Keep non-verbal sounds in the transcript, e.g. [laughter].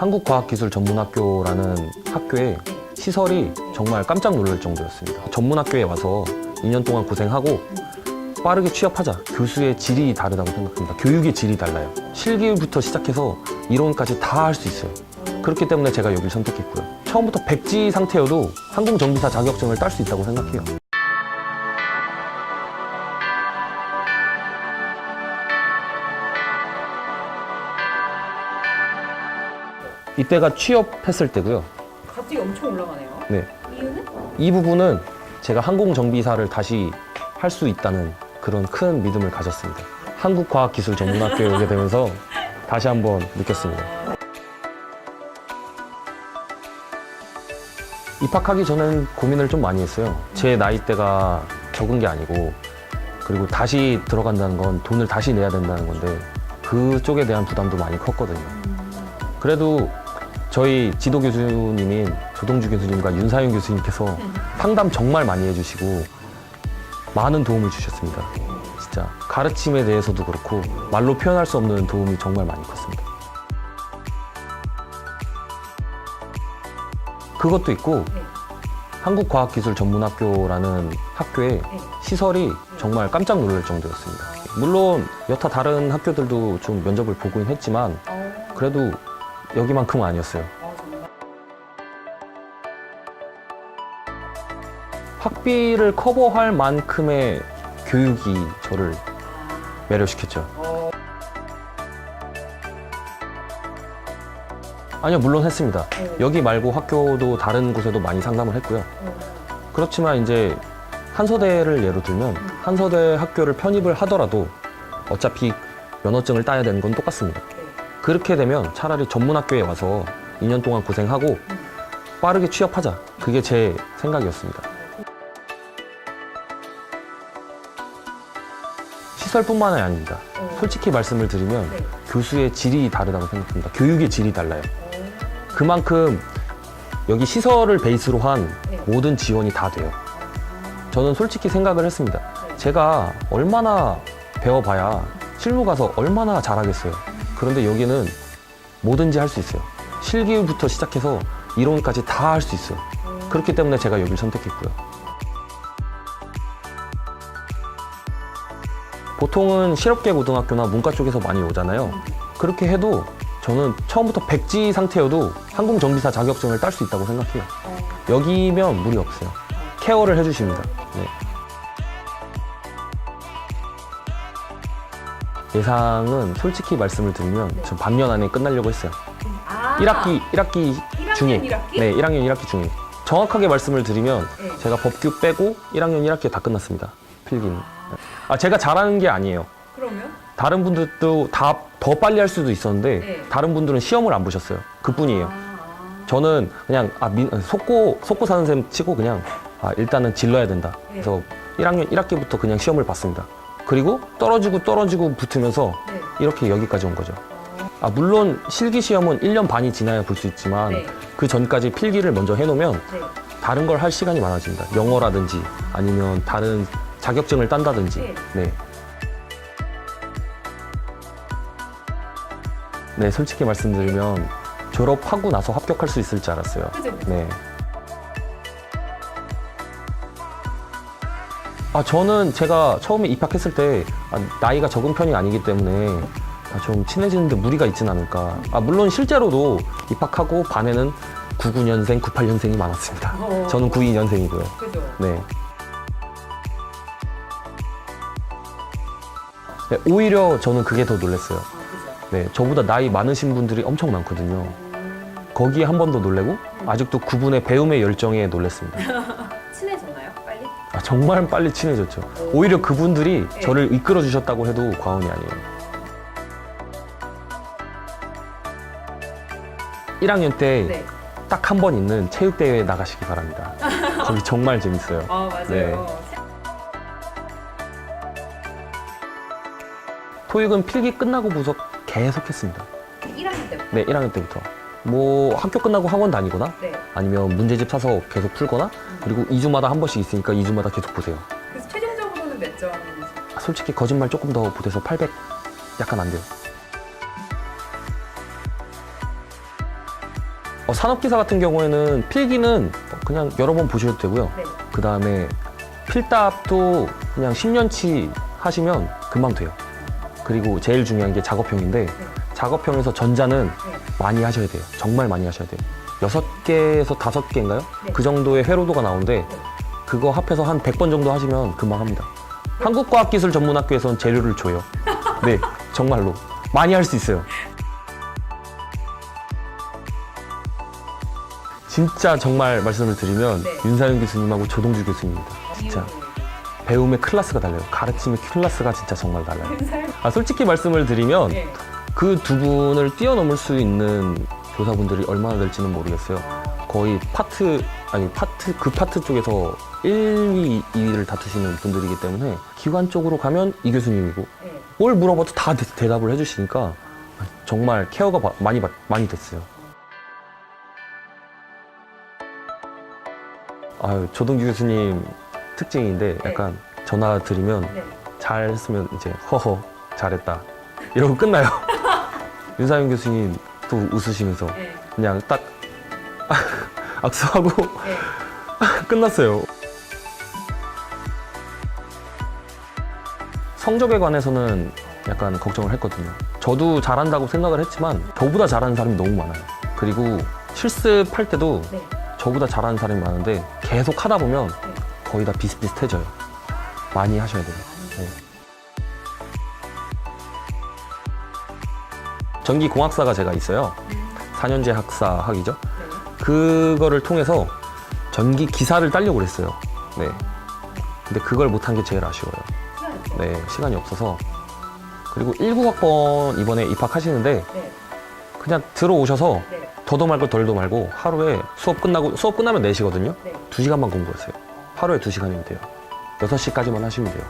한국과학기술전문학교라는 학교에 시설이 정말 깜짝 놀랄 정도였습니다. 전문학교에 와서 2년 동안 고생하고 빠르게 취업하자. 교수의 질이 다르다고 생각합니다. 교육의 질이 달라요. 실기부터 시작해서 이론까지 다 할 수 있어요. 그렇기 때문에 제가 여기를 선택했고요. 처음부터 백지 상태여도 항공정비사 자격증을 딸 수 있다고 생각해요. 이때가 취업했을 때고요. 갑자기 엄청 올라가네요. 네. 이유는? 이 부분은 제가 항공정비사를 다시 할 수 있다는 그런 큰 믿음을 가졌습니다. 한국과학기술전문학교에 오게 되면서 다시 한번 느꼈습니다. 입학하기 전엔 고민을 좀 많이 했어요. 제 나이대가 적은 게 아니고 그리고 다시 들어간다는 건 돈을 다시 내야 된다는 건데 그쪽에 대한 부담도 많이 컸거든요. 그래도 저희 지도 교수님인 조동주 교수님과 윤사윤 교수님께서 상담 정말 많이 해주시고 많은 도움을 주셨습니다. 진짜 가르침에 대해서도 그렇고 말로 표현할 수 없는 도움이 정말 많이 컸습니다. 그것도 있고 네. 한국과학기술전문학교라는 학교에 네. 시설이 정말 깜짝 놀랄 정도였습니다. 물론 여타 다른 학교들도 좀 면접을 보긴 했지만 어, 그래도 여기만큼은 아니었어요. 학비를 커버할 만큼의 교육이 저를 매료시켰죠. 어, 아니요, 물론 했습니다. 네. 여기 말고 학교도 다른 곳에도 많이 상담을 했고요. 어, 그렇지만 이제 한서대를 예로 들면 한서대 학교를 편입을 하더라도 어차피 면허증을 따야 되는 건 똑같습니다. 네. 그렇게 되면 차라리 전문학교에 와서 2년 동안 고생하고 빠르게 취업하자. 그게 제 생각이었습니다. 시설뿐만 아닙니다. 어. 솔직히 말씀을 드리면 네. 교수의 질이 다르다고 생각합니다. 교육의 질이 달라요. 어, 그만큼 여기 시설을 베이스로 한 네. 모든 지원이 다 돼요. 저는 솔직히 생각을 했습니다. 네. 제가 얼마나 배워봐야 실무 가서 얼마나 잘하겠어요. 그런데 여기는 뭐든지 할 수 있어요. 실기부터 시작해서 이론까지 다 할 수 있어요. 어, 그렇기 때문에 제가 여기를 선택했고요. 보통은 실업계 고등학교나 문과 쪽에서 많이 오잖아요. 그렇게 해도 저는 처음부터 백지 상태여도 항공정비사 자격증을 딸 수 있다고 생각해요. 어, 여기면 무리 없어요. 케어를 해주십니다. 네. 예상은 솔직히 말씀을 드리면 저 반년 안에 끝나려고 했어요. 아, 1학기 1학기 1학년 중에 1학기? 네, 1학년 1학기 중에 정확하게 말씀을 드리면 네. 제가 법규 빼고 1학년 1학기 다 끝났습니다. 필기는. 아, 제가 잘하는 게 아니에요. 그러면? 다른 분들도 다 더 빨리 할 수도 있었는데 네. 다른 분들은 시험을 안 보셨어요. 그뿐이에요. 아, 아. 저는 그냥 아, 민, 속고 속고 사는 셈 치고 그냥 아, 일단은 질러야 된다. 그래서 1학년 1학기부터 그냥 시험을 봤습니다. 그리고 떨어지고 떨어지고 붙으면서 네. 이렇게 여기까지 온 거죠. 어, 아, 물론 실기 시험은 1년 반이 지나야 볼 수 있지만 네. 그 전까지 필기를 먼저 해놓으면 네. 다른 걸 할 시간이 많아집니다. 영어라든지 아니면 다른 자격증을 딴다든지. 네. 네. 네, 솔직히 말씀드리면 졸업하고 나서 합격할 수 있을 줄 알았어요. 그죠? 네. 아, 저는 제가 처음에 입학했을 때 아, 나이가 적은 편이 아니기 때문에 아, 좀 친해지는데 무리가 있진 않을까. 아, 물론 실제로도 입학하고 반에는 99년생, 98년생이 많았습니다. 어. 저는 92년생이고요. 그죠? 네. 네, 오히려 저는 그게 더 놀랐어요. 아, 그죠? 네, 저보다 나이 많으신 분들이 엄청 많거든요. 거기에 한 번 더 놀래고 아직도 그분의 배움의 열정에 놀랐습니다. [laughs] 정말 빨리 친해졌죠. 오히려 그분들이 네. 저를 이끌어 주셨다고 해도 과언이 아니에요. 1학년 때 네. 딱 한 번 있는 체육대회에 나가시기 바랍니다. [laughs] 거기 정말 재밌어요. 아, 맞아요. 네. 토익은 필기 끝나고 부서 계속 했습니다. 1학년 때부터. 네, 1학년 때부터. 뭐 학교 끝나고 학원 다니거나 네. 아니면 문제집 사서 계속 풀거나 그리고 2주마다 한 번씩 있으니까 2주마다 계속 보세요. 그래서 최종적으로는 몇. 아, 솔직히 거짓말 조금 더 보태서 800 약간 안 돼요. 어, 산업기사 같은 경우에는 필기는 그냥 여러 번 보셔도 되고요. 네. 그 다음에 필답도 그냥 10년치 하시면 금방 돼요. 그리고 제일 중요한 게 작업형인데 작업형에서 전자는 네. 많이 하셔야 돼요. 정말 많이 하셔야 돼요. 여섯 개에서 다섯 개인가요? 네. 그 정도의 회로도가 나오는데 네. 그거 합해서 한 100번 정도 하시면 금방 합니다. 한국과학기술 전문학교에서는 재료를 줘요. 네, [laughs] 정말로. 많이 할 수 있어요. 진짜 정말 말씀을 드리면 네. 윤사윤 교수님하고 조동주 교수님입니다. 진짜 배움의 클래스가 달라요. 가르침의 클래스가 진짜 정말 달라요. 아, 솔직히 말씀을 드리면 네. 그 두 분을 뛰어넘을 수 있는 교사분들이 얼마나 될지는 모르겠어요. 거의 파트 아니 파트 그 파트 쪽에서 1위, 2위를 다투시는 분들이기 때문에 기관 쪽으로 가면 이 교수님이고 네. 뭘 물어봐도 다 대- 대답을 해주시니까 정말 케어가 바- 많이 받- 많이 됐어요. 아유 조동규 교수님 특징인데 약간 전화 드리면 네. 잘 했으면 이제 허허 잘했다 이러고 끝나요. [laughs] 윤사윤 교수님 또 웃으시면서 네. 그냥 딱 [laughs] 악수하고 네. [laughs] 끝났어요. 성적에 관해서는 약간 걱정을 했거든요. 저도 잘한다고 생각을 했지만 저보다 잘하는 사람이 너무 많아요. 그리고 실습할 때도 네. 저보다 잘하는 사람이 많은데 계속 하다 보면 거의 다 비슷비슷해져요. 많이 하셔야 돼요. 네. 전기공학사가 제가 있어요. 4년제 학사 학위죠. 네. 그거를 통해서 전기 기사를 따려고 그랬어요. 네. 근데 그걸 못한 게 제일 아쉬워요. 네, 시간이 없어서. 그리고 19학번 이번에 입학하시는데 네. 그냥 들어오셔서 네. 더도 말고 덜도 말고 하루에 수업 끝나고 수업 끝나면 4시거든요. 네. 2시간만 공부했어요. 하루에 2시간이면 돼요. 6시까지만 하시면 돼요.